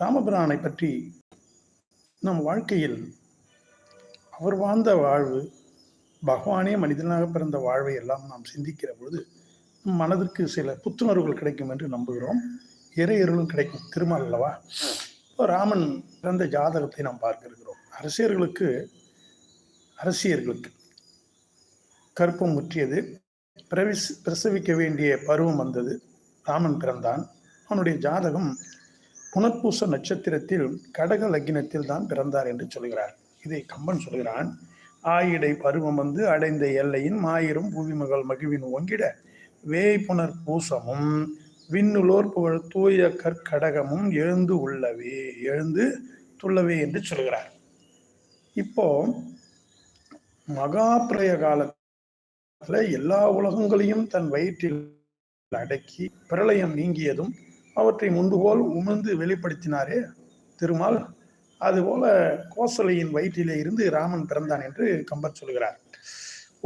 ராமபிரானை பற்றி நம் வாழ்க்கையில் அவர் வாழ்ந்த வாழ்வு பகவானே மனிதனாக பிறந்த வாழ்வை எல்லாம் நாம் சிந்திக்கிற பொழுது நம் மனதிற்கு சில புத்துணர்வுகள் கிடைக்கும் என்று நம்புகிறோம். இறையருளும் கிடைக்கும். திருமால் அல்லவா? இப்போ ராமன் பிறந்த ஜாதகத்தை நாம் பார்க்க இருக்கிறோம் அரசியர்களுக்கு அரசியர்களுக்கு கற்பம் முற்றியது. பிரவிஸ் பிரசவிக்க வேண்டிய பருவம் வந்தது. ராமன் பிறந்தான். அவனுடைய ஜாதகம் புனர்பூச நட்சத்திரத்தில் கடக லக்கினத்தில் தான் பிறந்தார் என்று சொல்கிறார். இதை கம்பன் சொல்கிறான் ஆயிடை பருவம் வந்து அடைந்த எல்லையின் மாயிரும் புவிமகள் மகிழ்வின் ஒங்கிட வேய் புனர் பூசமும் விண்ணுலோர் புகழ் தூய கற்கடகமும் எழுந்து உள்ளவே எழுந்து துள்ளவே என்று சொல்கிறார். இப்போ மகாபிரய காலத்துல எல்லா உலகங்களையும் தன் வயிற்றில் அடக்கி பிரளயம் நீங்கியதும் அவற்றை முன்புபோல் உமிழ்ந்து வெளிப்படுத்தினாரே. திருமால் அதுபோல கோசலையின் வயிற்றிலே இருந்து ராமன் பிறந்தான் என்று கம்பர் சொல்கிறார்.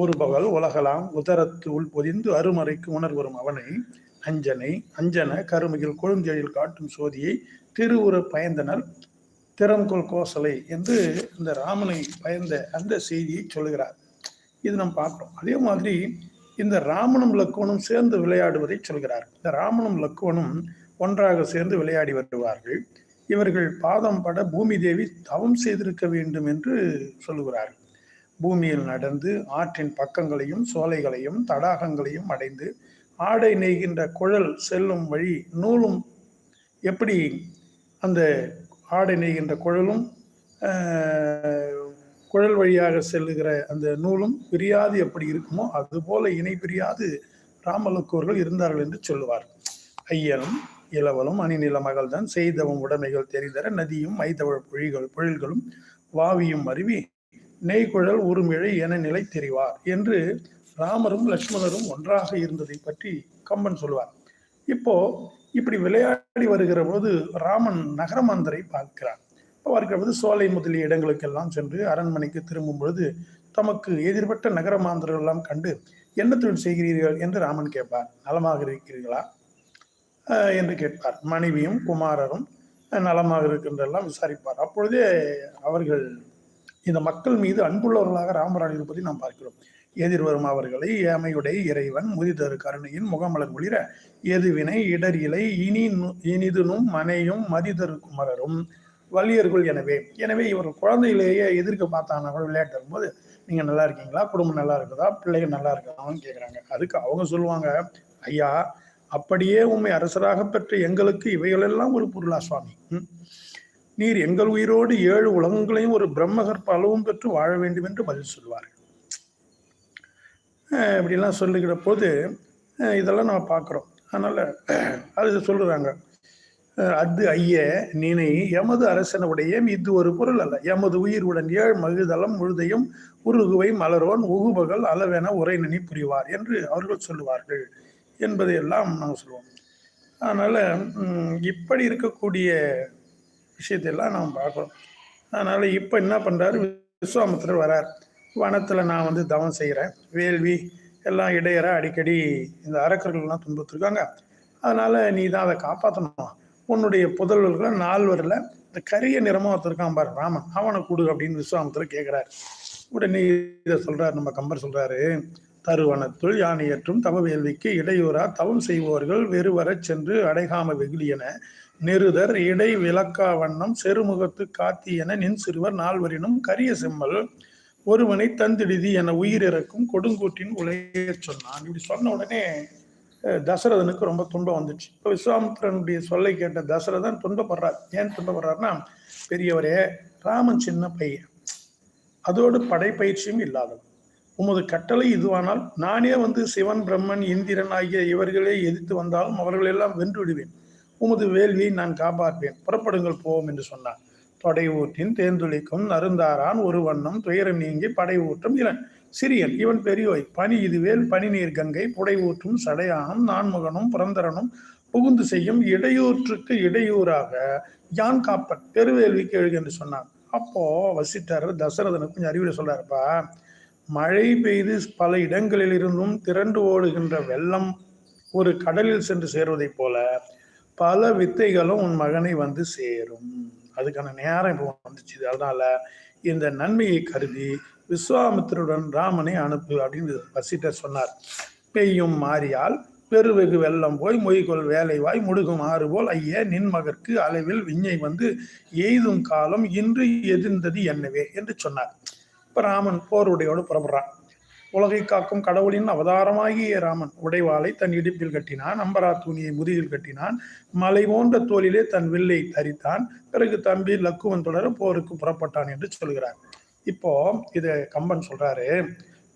ஒரு பகல் உலகலாம் உதரத்து உள் பொதிந்து அருமறைக்கு உணர்வரும் அவனை அஞ்சனை அஞ்சன கருமையில் கொழுந்தெழில் காட்டும் சோதியை திருவுர பயந்தனர் திறம்கொள் கோசலை என்று இந்த ராமனை பயந்த அந்த செய்தியை சொல்லுகிறார் இது நாம் பார்க்கிறோம். அதே மாதிரி இந்த ராமனும் லக்குவனும் சேர்ந்து விளையாடுவதை சொல்கிறார். இந்த ராமனும் லக்குவனும் ஒன்றாக சேர்ந்து விளையாடி வருவார்கள். இவர்கள் பாதம் பட பூமி தேவி தவம் செய்திருக்க வேண்டும் என்று சொல்லுகிறார்கள். பூமியில் நடந்து ஆற்றின் பக்கங்களையும் சோலைகளையும் தடாகங்களையும் அடைந்து ஆடை நெய்கின்ற குழல் செல்லும் வழி நூலும் எப்படி அந்த ஆடை நெய்கின்ற குழலும் குழல் வழியாக செல்லுகிற அந்த நூலும் பிரியாது எப்படி இருக்குமோ அதுபோல இணை பிரியாது ராமலுக்கோர்கள் இருந்தார்கள் என்று சொல்லுவார் ஐயனும் இளவலும் அணிநில மகள் தான் செய்தவம் உடைமைகள் தெரிந்தர நதியும் மைதவழ் பொழிகள் பொழில்களும் வாவியும் அருவி நெய்குழல் உருமிழை என நிலை தெரிவார் என்று ராமரும் லட்சுமணரும் ஒன்றாக இருந்ததை பற்றி கம்பன் சொல்வார். இப்போ இப்படி விளையாடி வருகிற போது ராமன் நகரமாந்தரை பார்க்கிறார். பார்க்கிற போது சோலை முதலிய இடங்களுக்கெல்லாம் சென்று அரண்மனைக்கு திரும்பும் பொழுது தமக்கு எதிர்பட்ட நகரமாந்தர்கள் எல்லாம் கண்டு என்ன தொழில் செய்கிறீர்கள்? என்று ராமன் கேட்பார். நலமாக இருக்கிறீர்களா? என்று கேட்பார். மனைவியும் குமாரரும் நலமாக இருக்கின்றெல்லாம் விசாரிப்பார். அப்பொழுதே அவர்கள் இந்த மக்கள் மீது அன்புள்ளவர்களாக ராமரான் இருப்பதை நாம் பார்க்கிறோம். எதிர்வரும் அவர்களை ஏமையுடைய இறைவன் முதிதரு கருணையின் முகமலர் ஒளிர எதுவினை இடர் இலை இனி இனிதுனும் மனையும் மதிதரு குமரரும் வலியர்கள் எனவே. எனவே இவர் குழந்தையிலேயே எதிர்க்க பார்த்தாங்க விளையாட்டு வரும்போது நீங்க நல்லா இருக்கீங்களா? குடும்பம் நல்லா இருக்குதா? பிள்ளைகள் நல்லா இருக்கான்னு கேட்குறாங்க அதுக்கு அவங்க சொல்லுவாங்க ஐயா அப்படியே உண்மை அரசராக பெற்ற எங்களுக்கு இவைகளெல்லாம் ஒரு பொருளா சுவாமி. நீர் எங்கள் உயிரோடு ஏழு உலகங்களையும் ஒரு பிரம்மகற்ப அளவும் பெற்று வாழ வேண்டும் என்று பதில் சொல்வார்கள். இப்படிலாம் சொல்லுகிற போது இதெல்லாம் நம்ம பார்க்குறோம். அதனால் அது சொல்லுறாங்க. அது ஐய நினை எமது அரசனுடைய இது ஒரு பொருள் அல்ல. எமது உயிர் உடன் ஏழ் மகிழ்தளம் முழுதையும் உருகுவை மலரோன் உகுபகல் அளவென உரை நினை புரிவார் என்று அவர்கள் சொல்லுவார்கள். என்பதையெல்லாம் நாங்கள் சொல்லுவோம். அதனால் இப்படி இருக்கக்கூடிய விஷயத்தையெல்லாம் நாம் பார்க்குறோம் அதனால் இப்போ என்ன பண்ணுறாரு விஸ்வாமித்திரர் வரார். வனத்தில் நான் வந்து தவம் செய்கிறேன் வேள்வி எல்லாம் இடையற அடிக்கடி இந்த அரக்கர்கள்லாம் துன்புறுத்துருக்காங்க. அதனால் நீ தான் அதை காப்பாற்றணும் உன்னுடைய புதல்வர்களை நால்வரில் இந்த கரிய நிறமாக ஒருத்தருக்கான் பாரு ராமன். அவனை கொடு அப்படின்னு விஸ்வாமித்திரர் கேட்குறாரு உடனே இதை சொல்கிறார் நம்ம கம்பர் சொல்கிறாரு தருவனத்துள் யானையற்றும் தவ வேள்விக்கு இடையூறா தவம் செய்வோர்கள் வெறுவரச் சென்று அடைகாம வெகுளியன. நெருதர் இடை விளக்கா வண்ணம் செருமுகத்து காத்தி என நின் சிறுவர் நால்வரினும் கரிய செம்மல் ஒருவனை தந்திடுதி என உயிரிறக்கும் கொடுங்கூட்டின் உலைய சொன்னான். இப்படி சொன்ன உடனே தசரதனுக்கு ரொம்ப துன்பம் வந்துச்சு. இப்போ விஸ்வாமித்திரனுடைய சொல்லை கேட்ட தசரதன் துன்பப்படுறார். ஏன் துன்பப்படுறாருன்னா பெரியவரே ராமன் சின்ன பையன். அதோடு படைப்பயிற்சியும் இல்லாதவன். உமது கட்டளை இதுவானால் நானே வந்து சிவன் பிரம்மன் இந்திரன் ஆகிய இவர்களே எதிர்த்து வந்தாலும் அவர்களெல்லாம் வென்று விடுவேன் உமது வேள்வியை நான் காப்பாற்றுவேன். புறப்படுங்கள் போவோம் என்று சொன்னான். தொடை ஊற்றின் தேர்ந்துளிக்கும் நருந்தாரான் ஒரு வண்ணம் துயரம் நீங்கி படை ஊற்றும் இளன் சிறியன் இவன் பெரியோய் பனி இதுவேல் பனி நீர் கங்கை புடை ஊற்றும் சடையானும் நான்முகனும் புரந்தரனும் புகுந்து செய்யும் இடையூற்றுக்கு இடையூறாக யான் காப்பன் பெருவேள்விக்கு எழுக என்று சொன்னான். அப்போ வசிட்டார் தசரதனுக்கு கொஞ்சம் அறிவுரை சொல்றாருப்பா. மழை பெய்து பல இடங்களிலிருந்தும் திரண்டு ஓடுகின்ற வெள்ளம் ஒரு கடலில் சென்று சேருவதைப் போல பல வித்தைகளும் உன் மகனை வந்து சேரும். அதுக்கான நேரம் இப்போ வந்துச்சு. அதனால இந்த நன்மையை கருதி விஸ்வாமித்திரருடன் ராமனை அனுப்பு அப்படின்னு வசிட்டர் சொன்னார். பெய்யும் மாறியால் பெருவெகு வெள்ளம் போய் மொய்கொள் வேலைவாய் முடுகும் ஆறு போல் ஐய நின் மகற்கு அளவில் விஞ்ஞை வந்து எய்தும் காலம் இன்று எதிர்ந்தது என்னவே என்று சொன்னார். ராமன் ராமன் போருடையோடு புறப்படுறான். உலகை காக்கும் கடவுளின் அவதாரமாகிய ராமன் உடைவாளை தன் இடுப்பில் கட்டினான் அம்பரா தூணியை முதுகில் கட்டினான் மலை போன்ற தோளிலே தன் வில்லை தரித்தான் பிறகு தம்பி லக்குவன் தொடர போருக்கு புறப்பட்டான் என்று சொல்கிறார். இப்போ இது கம்பன் சொல்றாரு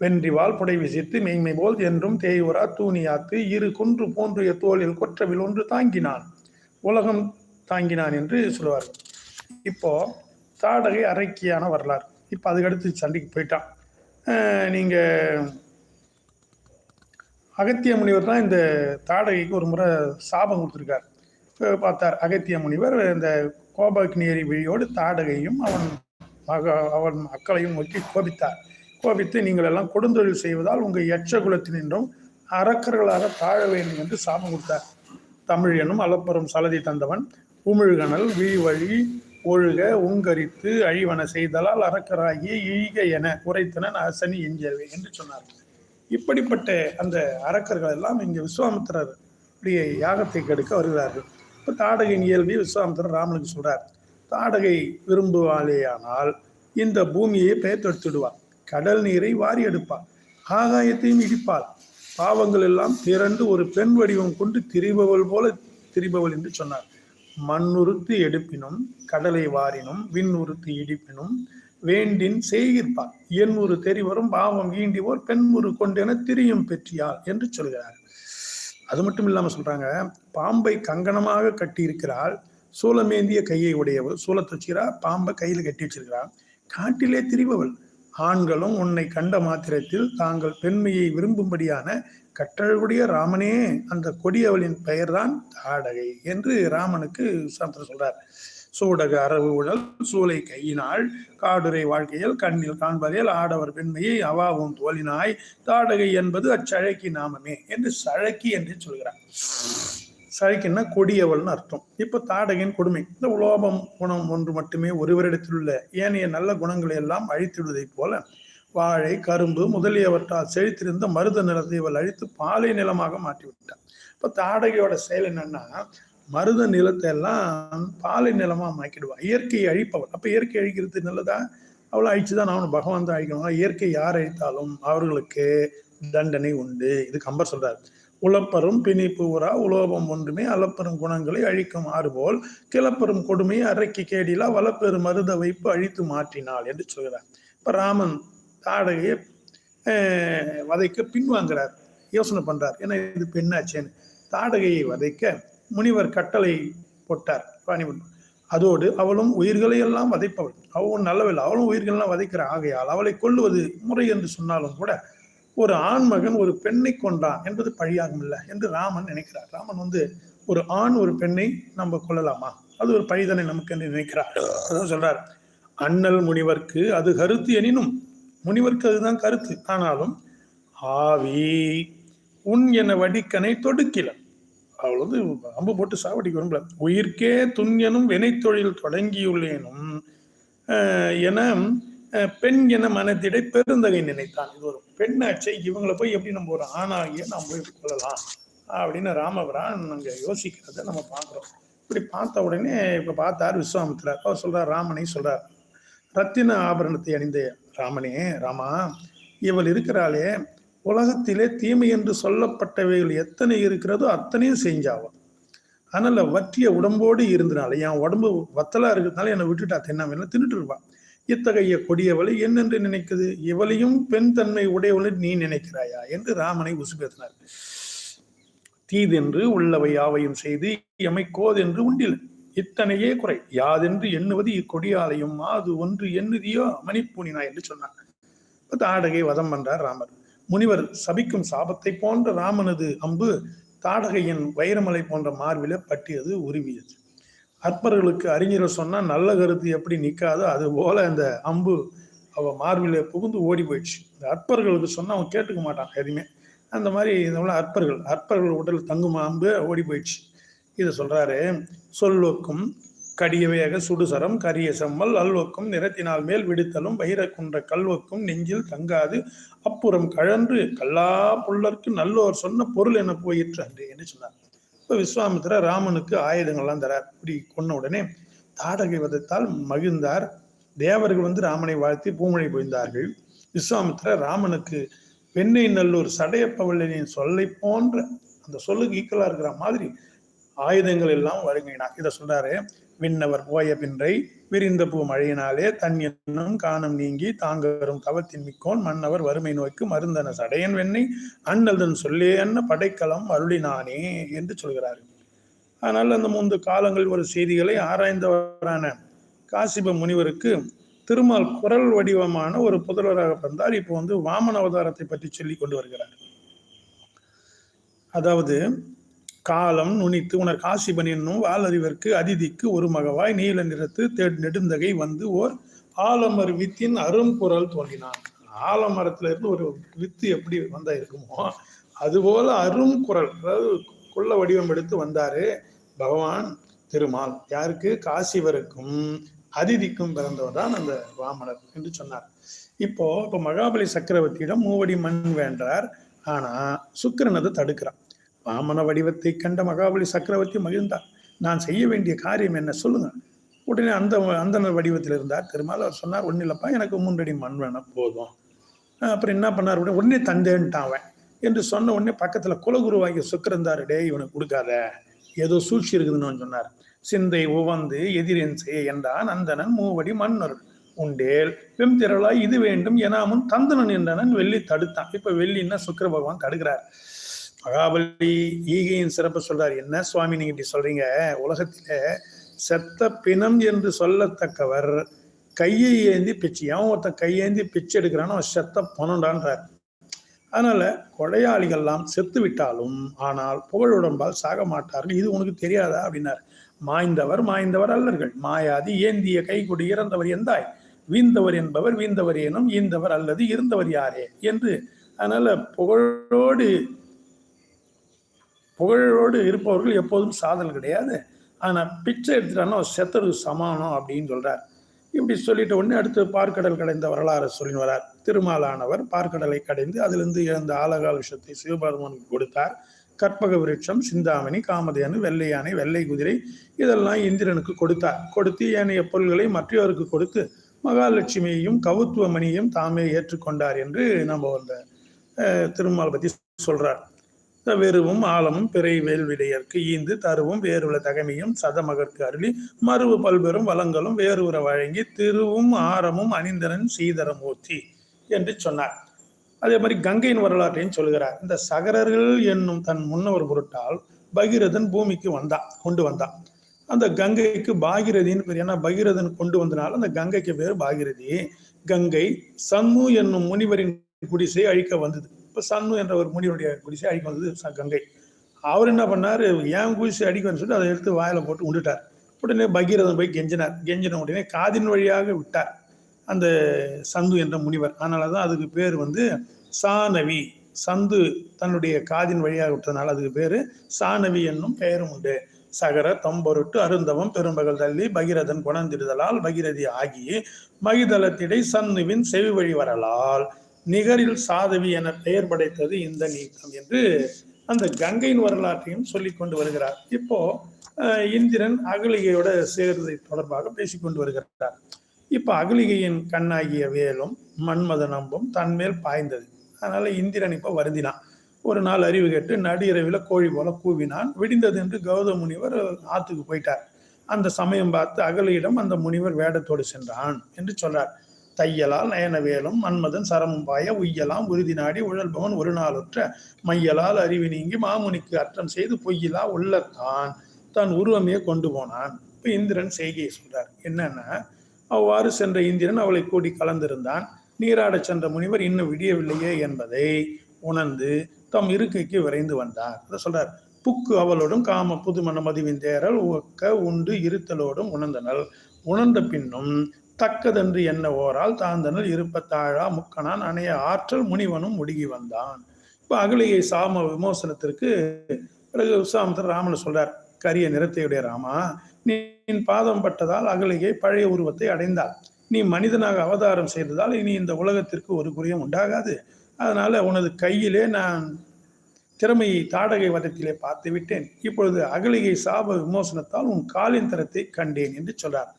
வென்றிவால் புடை விசித்து மெய்மை போல் என்றும் தேய்வரா தூணியாத்து இரு குன்று போன்றிய தோளில் கொற்றவில் ஒன்று தாங்கினான். உலகம் தாங்கினான் என்று சொல்லுவார் இப்போ தாடகை அரைக்கியான வரலாறு. இப்போ அதுக்கடுத்து சண்டைக்கு போயிட்டான். நீங்கள் அகத்திய முனிவர் தான் இந்த தாடகைக்கு ஒரு முறை சாபம் கொடுத்துருக்கார். பார்த்தார் அகத்திய முனிவர் இந்த கோபக்னேரி விழியோடு தாடகையும் அவன் மக அவன் மக்களையும் நோக்கி கோபித்தார். கோபித்து நீங்கள் எல்லாம் கொடுந்தொழில் செய்வதால் உங்கள் எச்ச குலத்தினின்றும் அரக்கர்களாக தாழ வேண்டும் என்று சாபம் கொடுத்தார். தமிழ் எனும் அளப்பெரும் சலதி தந்தவன் உமிழ்கணல் வீழ்வழி ஒழுக உங்கரித்து அழிவன செய்தலால் அறக்கராகிய இழிக என உரைத்தனன் அசனி எஞ்சவே என்று சொன்னார். இப்படிப்பட்ட அந்த அரக்கர்கள் எல்லாம் இங்கே விஸ்வாமித்திரர் உடைய யாகத்தை கெடுக்க வருகிறார்கள். இப்போ தாடகையின் இயல்பை விஸ்வாமித்திரர் ராமனுக்கு சொல்கிறார் தாடகை விரும்புவாளேயானால் இந்த பூமியை பெயர்த்தெடுத்துடுவார் கடல் நீரை வாரி எடுப்பார் ஆகாயத்தையும் இடிப்பாள். பாவங்கள் எல்லாம் திரண்டு ஒரு பெண் வடிவம் கொண்டு திரிபவள் போல திரிபவள் என்று சொன்னார். மண்ணுறுத்து எடுப்பினும் கடலை வாரினும் விண் உறுத்து இடிப்பினும் வேண்டின் செய்கிற்பார். என் ஒரு தெரிவரும் பாவம் ஈண்டிவோர் பெண் ஒரு கொண்டென திரியும் பெற்றியாள் என்று சொல்கிறார். அது மட்டும் இல்லாம சொல்றாங்க பாம்பை கங்கணமாக கட்டியிருக்கிறாள் சூலமேந்திய கையை உடையவள் சூலத்தை வச்சுக்கிறா பாம்பை கையில கட்டி வச்சிருக்கிறாள். காட்டிலே திரிபவள். ஆண்களும் உன்னை கண்ட மாத்திரத்தில் தாங்கள் பெண்மையை விரும்பும்படியான கட்டழகுடைய ராமனே அந்த கொடியவளின் பெயர்தான் தாடகை என்று ராமனுக்கு சாஸ்திரம் சொல்றார். சூடக அரவு உடல் சூளை கையினாள் காடுரை வாழ்க்கையில் கண்ணில் காண்பதில் ஆடவர் பெண்மையை அவாவும் தோலினாய். தாடகை என்பது அச்சழக்கி நாமமே என்று சழக்கி என்று சொல்கிறார். சழக்கின்னா கொடியவள்னு அர்த்தம். இப்ப தாடகையின் கொடுமை. இந்த உலோபம் குணம் ஒன்று மட்டுமே ஒருவரிடத்தில் உள்ள ஏனைய நல்ல குணங்களை எல்லாம் அழித்திடுவதைப் போல வாழை கரும்பு முதலியவற்றால் செழித்திருந்த மருத நிலத்தை இவள் அழித்து பாலை நிலமாக மாற்றிவிட்டார் இப்போ தாடகையோட செயல் என்னன்னா மருத நிலத்தை எல்லாம் பாலை நிலமாக மாக்கிடுவா. இயற்கையை அழிப்பவள். அப்போ இயற்கை அழிக்கிறது நல்லதா? அவளை அழிச்சுதான் அவனு பகவான் தான் அழிக்கணும். இயற்கை யார் அழித்தாலும் அவர்களுக்கு தண்டனை உண்டு. இது கம்பர் சொல்றாரு. உழப்பரும் பிணிப்பு உரா உலோபம் ஒன்றுமே அளப்பெரும் குணங்களை அழிக்கும் ஆறுபோல் கிளப்பெரும் கொடுமையை அரைக்கு கேடிலா வளப்பெரும் மருத வைப்பு அழித்து மாற்றினாள் என்று சொல்கிறார். இப்ப ராமன் தாடகையை வதைக்க பின்வாங்கிறார் யோசனை பண்ணுறார் ஏன்னா இது பெண்ணாச்சேன்னு? தாடகையை வதைக்க முனிவர் கட்டளை போட்டார். பாணிபன் அதோடு அவளும் உயிர்களை எல்லாம் வதைப்பவள். அவளும் நல்லவள். அவளும் உயிர்களெல்லாம் வதைக்கிற ஆகையால் அவளை கொள்ளுவது முறை என்று சொன்னாலும் கூட ஒரு ஆண்மகன் ஒரு பெண்ணை கொன்றான் என்பது பழியாகும் இல்லை என்று ராமன் நினைக்கிறார். ராமன் வந்து ஒரு ஆண் ஒரு பெண்ணை நம்ம கொள்ளலாமா அது ஒரு பழிதனை நமக்கு? என்று நினைக்கிறார். அதான் சொல்றார். அண்ணல் முனிவர்க்கு அது கருத்து எனினும் முனிவருக்கு அதுதான் கருத்து. ஆனாலும் ஆவி உன் என வடிக்கனை தொடுக்கில. அவள் வந்து அம்பு போட்டு சாவடிக்க விரும்பல உயிர்க்கே துன்யனும் வினைத்தொழில் தொடங்கியுள்ளேனும் என பெண் என மனத்திடை பெருந்தகை நினைத்தான். இது ஒரு பெண்ணாச்சை இவங்களை போய் எப்படி நம்ம ஒரு ஆணாகிய நாம் போய் கொள்ளலாம்? அப்படின்னு ராமபிரான் அங்கே யோசிக்கிறத நம்ம பார்க்குறோம். இப்படி பார்த்த உடனே இப்போ பார்த்தார் விஸ்வாமித்திரர். அவர் சொல்கிறார் ராமனை சொல்கிறார் ரத்தின ஆபரணத்தை அணிந்த ராமனே ராமா இவள் இருக்கிறாளே. உலகத்திலே தீமை என்று சொல்லப்பட்டவைகள் எத்தனை இருக்கிறதோ அத்தனையும் செஞ்சாவள் அதனால் வற்றிய உடம்போடு இருந்தனால என் உடம்பு வத்தலாக இருக்கிறதுனால என்னை விட்டுட்டா தின்னாம தின்னுட்டு இருப்பான் இத்தகைய கொடியவளை என்னென்று நினைக்குது? இவளையும் பெண் தன்மை உடையவளை நீ நினைக்கிறாயா? என்று ராமனை உசுபேத்தினார் தீதென்று உள்ளவை யாவையும் செய்து எமை கோதென்று உண்டில் இத்தனையே குறை. யாதென்று எண்ணுவது இக்கொடியாலையும் மாது ஒன்று எண்ணுதியோ மணிப்பூனினா என்று சொன்னார் தாடகை வதம் பண்றார் ராமர். முனிவர் சபிக்கும் சாபத்தை போன்ற ராமனது அம்பு தாடகையின் வைரமலை போன்ற மார்பில பட்டியது உருவியது. அற்பர்களுக்கு அறிஞர்கள் சொன்னா நல்ல கருத்து எப்படி நிக்காதோ அது போல அந்த அம்பு அவ மார்பில புகுந்து ஓடி போயிடுச்சு. இந்த அற்பர்களுக்கு சொன்னா அவன் கேட்டுக்க மாட்டான் எதுவுமே. அந்த மாதிரி இந்த அற்பர்கள் அற்பர்கள் உடல் தங்கும் அம்பு ஓடி போயிடுச்சு. இது சொல்றாரு சொல்லுக்கும் கடியவையாக சுடுசரம் கரிய செம்மல் அல்வக்கும் நிறத்தினால் மேல் விடுத்தலும் பயிரக்குன்ற கல்வக்கும் நெஞ்சில் தங்காது அப்புறம் கழன்று கல்லா புல்லர்க்கு நல்லோர் சொன்ன பொருள் என போயிற்று அன்று என்று சொன்னார்? இப்ப விஸ்வாமித்திர ராமனுக்கு ஆயுதங்கள்லாம் தரார். இப்படி கொன்ன உடனே தாடகை வதத்தால் மகிழ்ந்தார். தேவர்கள் வந்து ராமனை வாழ்த்தி பூமொழி பொய்ந்தார்கள். விஸ்வாமித்திர ராமனுக்கு வெண்ணெய் நல்லூர் சடையப்பவள்ளனின் சொல்லை போன்ற அந்த சொல்லுக்கு ஈக்குவலா இருக்கிற மாதிரி ஆயுதங்கள் எல்லாம் வழங்கினார். இதை சொல்றாரு விண்ணவர் போய பின்றை விரிந்த பூ மழையினாலே தன் என்னும் காணம் நீங்கி தாங்கரும் தவத்தின் மிக்கோன் மன்னவர் வறுமை நோய்க்கு மருந்தன சடையன் வெண்ணை அண்ணல்தன் சொல்லே என்ன படைக்கலம் அருளினானே என்று சொல்கிறார். ஆனால் அந்த மூன்று காலங்கள் ஒரு செய்திகளை ஆராய்ந்தவரான காசிப முனிவருக்கு திருமால் குரல் வடிவமான ஒரு புதல்வராக பிறந்தார். இப்போ வந்து வாமன அவதாரத்தை பற்றி சொல்லி கொண்டு வருகிறார். அதாவது காலம் நுனித்து உணர் காசிபன் என்னும் வாலறிவர்க்கு அதிதிக்கு ஒரு மகவாய் நீல நிறத்து தேட் நெடுந்தகை வந்து ஓர் ஆலமர் வித்தின் அரும்புரல் தோன்றினான். ஆலமரத்துல இருந்து ஒரு வித்து எப்படி வந்தா இருக்குமோ அதுபோல அருங்குரல் அதாவது குள்ள வடிவம் எடுத்து வந்தாரு பகவான் திருமால். யாருக்கு? காசிவருக்கும் அதிதிக்கும் பிறந்தவர் தான் அந்த வாமனர் என்று சொன்னார். இப்போ இப்போ மகாபலி சக்கரவர்த்தியிடம் மூவடி மண் வேண்டார். ஆனா சுக்கரன் அதை தடுக்கிறான். வாமன வடிவத்தை கண்ட மகாபலி சக்கரவர்த்தி மகிழ்ந்தார். நான் செய்ய வேண்டிய காரியம் என்ன? சொல்லுங்க. உடனே அந்த அந்தனர் வடிவத்தில் இருந்தார். திருமால் அவர் சொன்னார் ஒன்றும் இல்லைப்பா எனக்கு மூன்றடி மண் வேணும் போதும். அப்புறம் என்ன பண்ணார்? உடனே உடனே தந்தேன்ட்டான் அவன். என்று சொன்ன உடனே பக்கத்தில் குலகுருவாகிய சுக்கிரந்தாரு டே இவனுக்கு கொடுக்காத. ஏதோ சூழ்ச்சி இருக்குதுன்னு சொன்னார். சிந்தை உவந்து எதிரின் செய்ய என்றான் அந்தனன் மூவடி மன்னர். உண்டேல் வெம்திரளாய் இது வேண்டும் எனாமுன் தந்தனன் என்றனன் வெள்ளி தடுத்தான். இப்ப வெள்ளின்னா சுக்கர பகவான் தடுக்கிறார். மகாபலி ஈகையின் சிறப்பு சொல்றார். என்ன சுவாமி நீங்க இப்படி சொல்றீங்க? உலகத்தில செத்த பிணம் என்று சொல்லத்தக்கவர் கையை ஏந்தி பிச்சை ஏன் ஒருத்தன் கையேந்தி பிச்சை எடுக்கிறானோ அவன் செத்த பணம்டான்றார் அதனால கொடையாளிகள்லாம் செத்து விட்டாலும் ஆனால் புகழுடம்பால் சாக மாட்டார்கள். இது உனக்கு தெரியாதா? அப்படின்னார். மாய்ந்தவர் மாய்ந்தவர் அல்லர்கள். மாயாதி ஏந்திய கைகொடி இறந்தவர் எந்தாய்? வீந்தவர் என்பவர் வீந்தவர் ஏனும் ஈந்தவர் அல்லது இருந்தவர் யாரே? என்று அதனால புகழோடு புகழோடு இருப்பவர்கள் எப்போதும் சாதல் கிடையாது. ஆனால் பிச்சை எடுத்துட்டானோ செத்தருக்கு சமானம் அப்படின்னு சொல்கிறார் இப்படி சொல்லிட்ட உடனே அடுத்து பார்க்கடல் கடைந்த வரலாறு சொல்லி வரார். திருமாலானவர் பார்க்கடலை கடைந்து அதிலிருந்து இழந்த ஆலகால விஷயத்தை சிவபெருமானுக்கு கொடுத்தார். கற்பக விருட்சம் சிந்தாமணி காமதேனு வெள்ளை யானை வெள்ளை குதிரை இதெல்லாம் இந்திரனுக்கு கொடுத்தார். கொடுத்து ஏனைய பொருள்களை மற்றவருக்கு கொடுத்து மகாலட்சுமியையும் கவுத்துவமணியையும் தாமே ஏற்றுக்கொண்டார் என்று நம்ம அந்த திருமால் பற்றி சொல்றார். வெறுவும் ஆழமும் பிறை வேல்விடையற்கு ஈந்து தருவும் வேறுல தகமையும் சதமகற்கு அருளி மறுவு பல்பெரும் வளங்களும் வேறுவர வழங்கி திருவும் ஆரமும் அணிந்தனன் சீதரமூர்த்தி என்று சொன்னார். அதே மாதிரி கங்கையின் வரலாற்றையும் சொல்கிறார் இந்த சகரர்கள் என்னும் தன் முன்னவர் பொருட்டால் பகீரதன் பூமிக்கு வந்தான் கொண்டு வந்தான் அந்த கங்கைக்கு பாகிரதின்னு பேர். ஏன்னா பகீரதன் கொண்டு வந்தனால அந்த கங்கைக்கு பேர் பாகிரதி. கங்கை சன்னு என்னும் முனிவரின் குடிசை அழிக்க வந்தது. இப்போ சன்னு என்ற ஒரு முனிவருடைய குடிசை அடிக்க வந்தது கங்கை. அவர் என்ன பண்ணார்? ஏன் குடிசை அடிக்கணும்னு சொல்லிட்டு அதை எடுத்து வாயில் போட்டு உண்டுட்டார். உடனே பகீரதன் போய் கெஞ்சினார். கெஞ்சின உடனே காதின் வழியாக விட்டார் அந்த சந்து என்ற முனிவர். அதனால தான் அதுக்கு பேர் வந்து சானவி சந்து தன்னுடைய காதின் வழியாக விட்டதுனால அதுக்கு பேர் சானவி என்னும் பெயரும் உண்டு. சகர தொம்பொருட்டு அருந்தவம் பெரும்பகல் தள்ளி பகிரதன் குணந்திடுதலால் பகிரதி ஆகி மகிதளத்திடை சன்னுவின் செவி வழி வரலால் நிகரில் சாதவி என பெயர் படைத்தது இந்த நீக்கம் என்று அந்த கங்கையின் வரலாற்றையும் சொல்லிக் கொண்டு வருகிறார். இப்போ இந்திரன் அகலிகையோட சேர்தை தொடர்பாக பேசிக்கொண்டு வருகிறார். இப்போ அகலிகையின் கண்ணாகிய வேலும் மன்மத நம்பும் தன்மேல் பாய்ந்தது. அதனால இந்திரன் இப்போ வருந்தினான். ஒரு நாள் அறிவு கேட்டு நடிரவில் கோழி போல கூவினான். விடிந்தது என்று கௌதம முனிவர் ஆத்துக்கு போயிட்டார். அந்த சமயம் பார்த்து அகலியிடம் அந்த முனிவர் வேடத்தோடு சென்றான் என்று சொல்றார். தையலால் நயனவேலும் மன்மதன் சரமும் பாய உய்யலாம் உறுதி நாடி உழல்பவன் ஒரு நாளுற்ற மையலால் அறிவு நீங்கி மாமுனிக்கு அற்றம் செய்து பொய்யிலா உள்ளத்தான் தன் உருவமே கொண்டு போனான். இப்போ இந்திரன் செய்கையை சொல்றார். என்னன்னா அவ்வாறு சென்ற இந்திரன் அவளை கூடி கலந்திருந்தான். நீராடச் சென்ற முனிவர் இன்னும் விடியவில்லையே என்பதை உணர்ந்து தம் இருக்கைக்கு விரைந்து வந்தார். அதை சொல்றார். புக்கு அவளோடும் காம புதுமண மதிவின் தேரல் உக்க உண்டு இருத்தலோடும் உணர்ந்தனள். உணர்ந்த பின்னும் தக்கதென்று என்ன ஓரால் தாந்தனல் இருப்பத்தாழா முக்கனான் அணைய ஆற்றல் முனிவனும் முடுகி வந்தான். இப்போ அகலிகை சாம விமோசனத்திற்கு பிறகு விஸ்வாமித்தர் ராமன் சொல்றார் கரிய நிறத்தையுடைய ராமா நீ பாதம் பட்டதால் அகலிகை பழைய உருவத்தை அடைந்தாள். நீ மனிதனாக அவதாரம் செய்ததால் இனி இந்த உலகத்திற்கு ஒரு குறையும் உண்டாகாது. அதனால உனது கையிலே நான் திறமையை தாடகை வதத்திலே பார்த்து விட்டேன் இப்பொழுது அகலிகை சாப விமோசனத்தால் உன் காலின் தரத்தை கண்டேன் என்று சொல்றார்.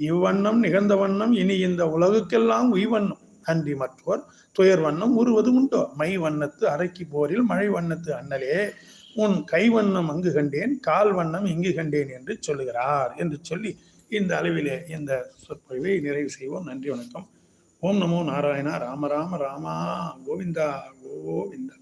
இவ்வண்ணம் நிகழ்ந்த வண்ணம் இனி இந்த உலகுக்கெல்லாம் உய்வண்ணம். நன்றி மற்றோர் துயர் வண்ணம் உருவது உண்டோ? மை வண்ணத்து அரைக்கி போரில் மழை வண்ணத்து அண்ணலே. உன் கை வண்ணம் அங்கு கண்டேன் கால் வண்ணம் இங்கு கண்டேன் என்று சொல்லுகிறார் என்று சொல்லி இந்த அளவிலே இந்த சொற்பொழிவை நிறைவு செய்வோம். நன்றி வணக்கம். ஓம் நமோ நாராயணா ராம ராம ராமா கோவிந்தா கோவிந்தா.